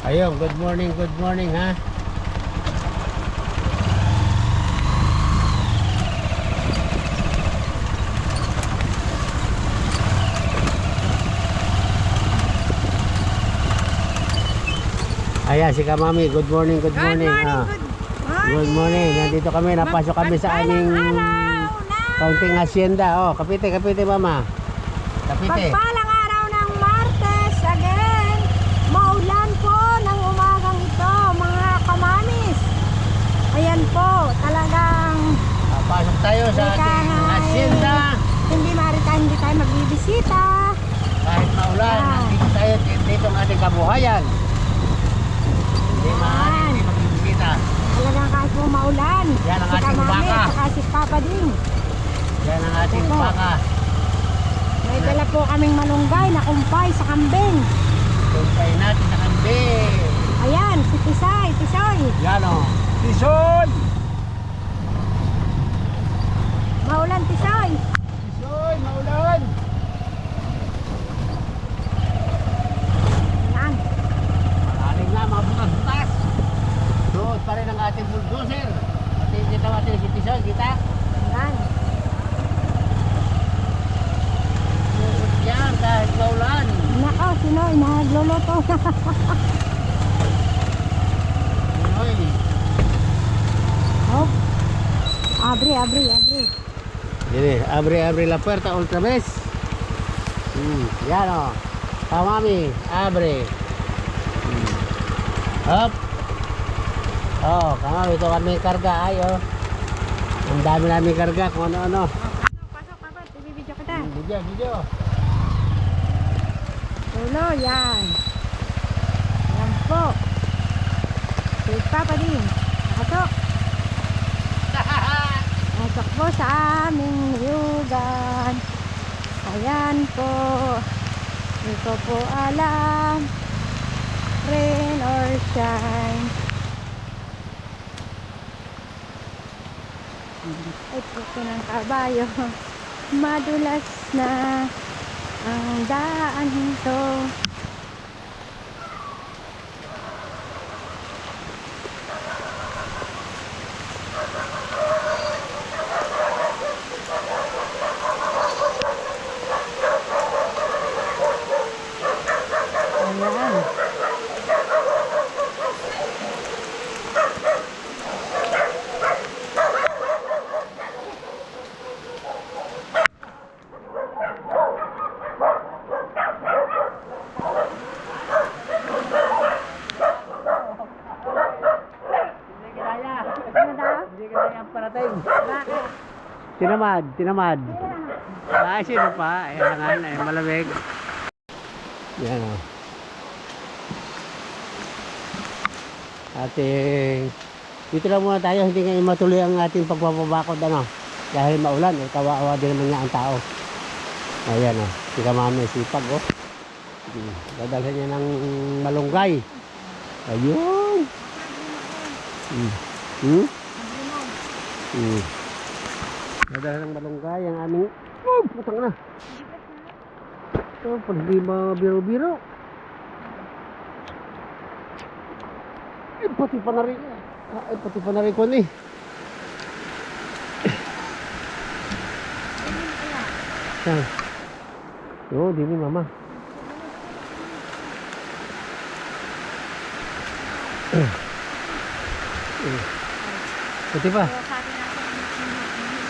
Ayun, good morning, good morning ha. Ayan, si Kamami. Good morning, good Good morning. morning, ah. good Good morning. Nandito kami, napasok kami sa aming kaunting hacienda. Oh, kapite, kapite mama. Kapite. Pagpalang araw ng Martes again. Maulan po ng umagang ito, mga kamamis. Ayan po, talagang Ah, Pasok tayo sa ating hacienda. hindi marita, hindi tayo magbibisita. Kahit maulan, Ah. nandito tayo dito ang ating kabuhayan. Hindi maaari, hindi magbibisita. Talagang kahit po maulan. Yan ang si ating Kamami, baka. saka si Papa din. Yan ang ating Opo. baka. May dala po kaming malunggay na kumpay sa kambing. Tumpay natin sa kambing. Ayan, si Tisay, Tisoy. Yan o. Tison! Maulan, Tisoy. Tison, maulan! Yan. Malalim na, mga butas-butas. Doon pa rin ang ating bulldozer. At kita natin si Tison, kita? Yan. Yan kahit maulan. Nako, sino nagluluto na. Pinoy. oh. Abri, abri, abri. Dili, abre abre la puerta otra vez. Hmm, yan o. Kamami, abre. Hmm. Hop. Oh, kamami, ito kami karga. Ay, oh. Ang dami namin karga kung ano-ano. Pasok, pasok, ibibidyo kita. Hmm, Video, video. Tulo, yan. Yan po. Si Papa din. Pasok. Pasok po sa aming yugan. Ayan po. Hindi ko po alam. Rain or shine. Ay, puso ng kabayo. Madulas na ang daan to. Tinamad, tinamad. Ay, sino pa? Ayan nga, ay, malamig. Yan o. Ating... Dito lang muna tayo, hindi ngayon matuloy ang ating pagpapabakod ano. Dahil maulan, eh, kawawa din naman nga ang tao. Ayan o, si kamami, sipag o. Hmm, Dadalhin niya ng malunggay. Ayun. Hmm. Hmm? Hmm. Nadala ng malunggay ang aming... Oh, putang na. Ito, pag di biro-biro. Ay, pati pa na rin. Ay, pati pa na rin ko ni. Saan? Oo, di ni mama. Pati pa.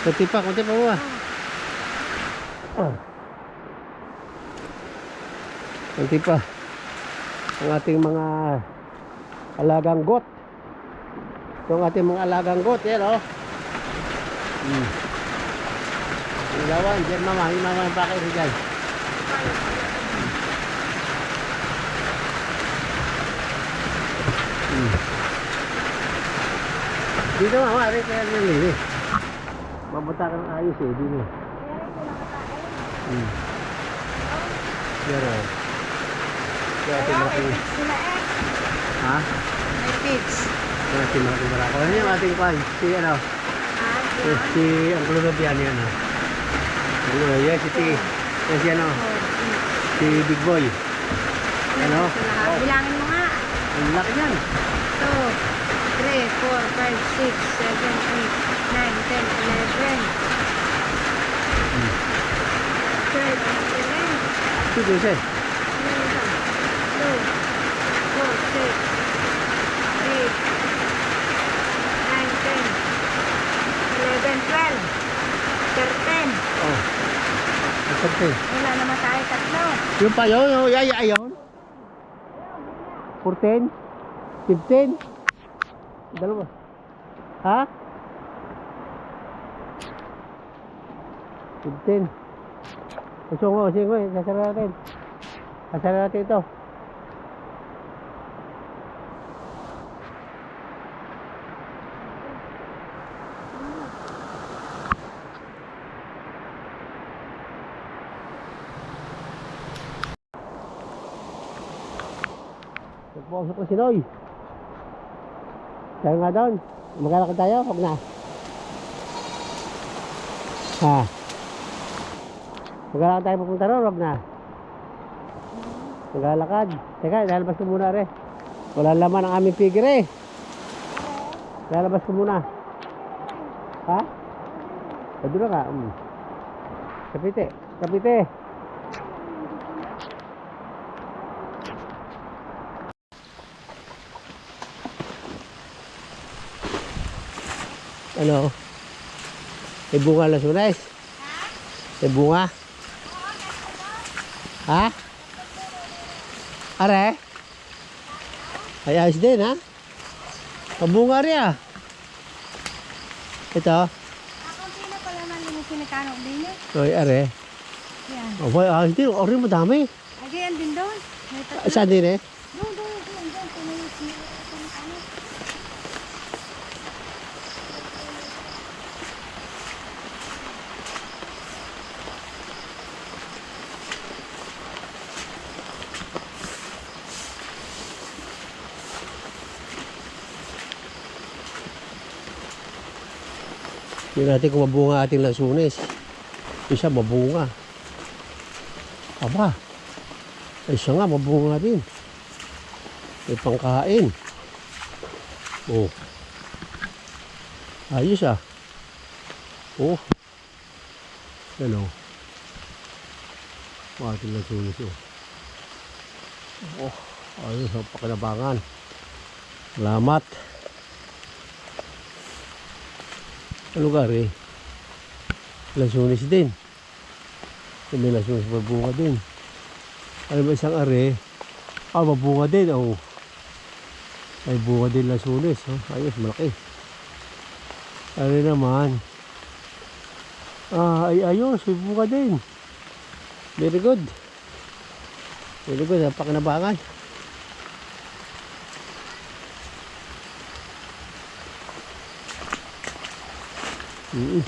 Kunti pa, kunti pa mga. Ah. Kunti pa. Ang ating mga alagang got. Ito ang ating mga alagang got. Yan. Oh. Hmm. Ilawan, dyan mama. Yung mama yung bakit dyan. Hmm. Dito mama, rin kaya nyo eh. Mabuta kang ayos eh, di mo. Hmm. Yan o. Kaya ito malaki. Eh. Ha? May pigs. Yan si malaki marako. Yan yung ating kwan. Si ano? Si, si ang kulugabian yan o. Ano, yan si Ti. Yan si ano? Si Big Boy. Ano? Bilangin mo nga. Ang laki yan. 2, 3, 4, 5, 6, 7, 8, 9, 10, 11, 12, 13, Sige, sige. 13. Oh. Asante. Wala naman tayo tatlo. Yung pa yun, yung ay, ay, yun. 14? 15? Dalawa. Ha? 15. Gusto ko, sige ko, sasara natin. Sasara natin ito. Nagpuasok ko si Noy. Tayo nga doon. Maglalakad tayo, huwag na. Ha? Maglalakad tayo papunta ron, huwag na. Maglalakad. Teka, lalabas ko muna re. Wala laman ang aming figure eh. Lalabas ko muna. Ha? Pwede na ka. Mm. Kapite. Kapite. Ano? May bunga na sunes? May bunga? Ha? Are? Ay, ayos din, ha? Mabunga rin, ah. Ito. Ako sino pala man yung kinikano din yun? Oy, are. Yan. Oh, boy, ayos din. Ori mo dami. Ay, ganyan din doon. Saan din, eh? Doon, doon, doon, doon. Kung may kinikano. Yun natin kung mabunga ating lansunes. Isa mabunga. Aba. Isa nga mabunga din. May pangkain. Oh. Ayos ah. Oh. Ano? Ating lansunes oh. Oh. Ayos ang pakinabangan. Salamat. Ang lugar eh. Lansunis din. May lansunis mabunga din. Ano ba isang are? Ah, mabunga din. Oh. Ay bunga din lansunis. Oh. Ayos, malaki. Ano naman? Ah, ay ayos. May bunga din. Very good. Very good. Ang Mm.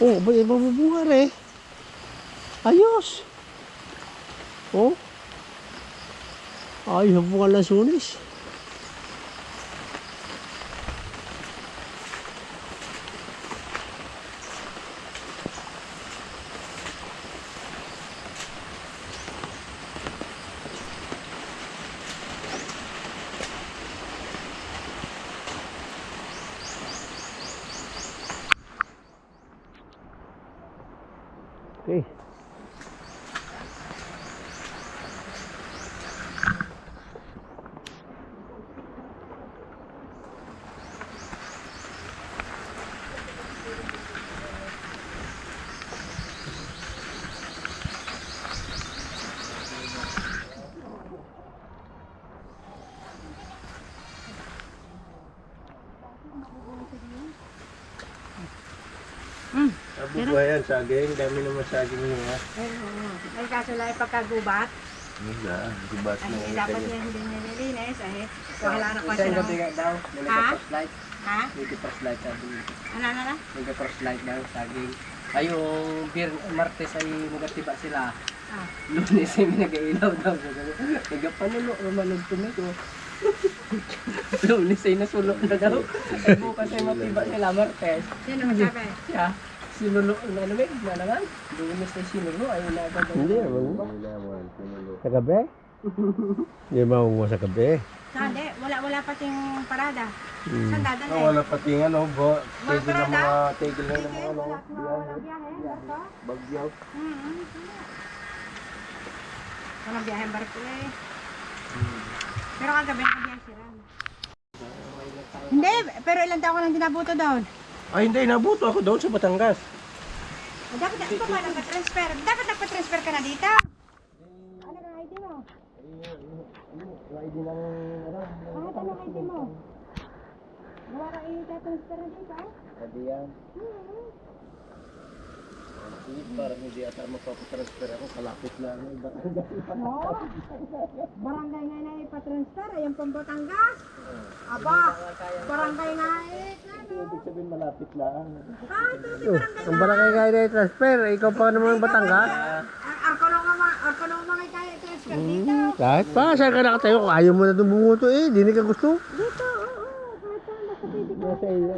Oh, ba yung mabubunga? Ayos. Oh. Ayos ang bunga ng Nabubuhay yan, saging. Dami naman saging yun ha. Ay. Ay, kaso lang pagkagubat. Dibat Ay, na dapat niya hindi niya nilinis. Ay, wala na pa Isa siya. yung ng- gabi daw. Ha? Nilagay light. Ha? Nilagay light sabi. Ano, ano, ano? Nilagay light daw, saging. Ay, yung bir, Martes ay magatiba sila. Ah. Lunes ay nag-ailaw daw. Nagapanulo naman ng tumito. Lunes ay nasulo na daw. Ay bukas ay matiba nila Martes. Sino magsabi? Siya, sinulo na naman, na naman. Lunes ay sinulo, ay nagagawin. Hindi naman. Sa gabi? Hindi maungo sa gabi. Hindi, wala wala pating parada. Hmm. Saan dadalhin? Oh, wala pati ano, bo, Wala tigil ng mga tigil na ng mga ano, wala, wala biyahe, bagyaw. Mm-hmm. Walang biyahe ang barko eh. Pero kagabi nakabiyahe si Ram. Hindi, pero ilang taon ko lang dinabuto doon. Ay, hindi, nabuto ako doon sa Batangas. Ah, Dapat na, pa paano ka-transfer? Dapat nagpa-transfer ka na dito. Ano ang ID mo? ID ng, ano, Bakit ano ID mo? Gawa ka i-transfer na dito ah? ID yan. Sige, parang hindi ata mapapatransfer ako, kalapit lang. eh. No. Barangay nga na ipatransfer, ayun pang Batangas. Aba, barangay nga eh. Ano? Ibig sabihin malapit lang. Ah, ito si barangay Ang barangay kaya na transfer, ikaw pa naman Batangas. Arko lang mga, arko lang mga kaya transfer dito. Kahit pa, saan ka nakatayo? Ayaw mo na itong bumuto eh, di na ka gusto. Dito, oo, oo. Kahit saan, basta pwede ka. Nasa iyo.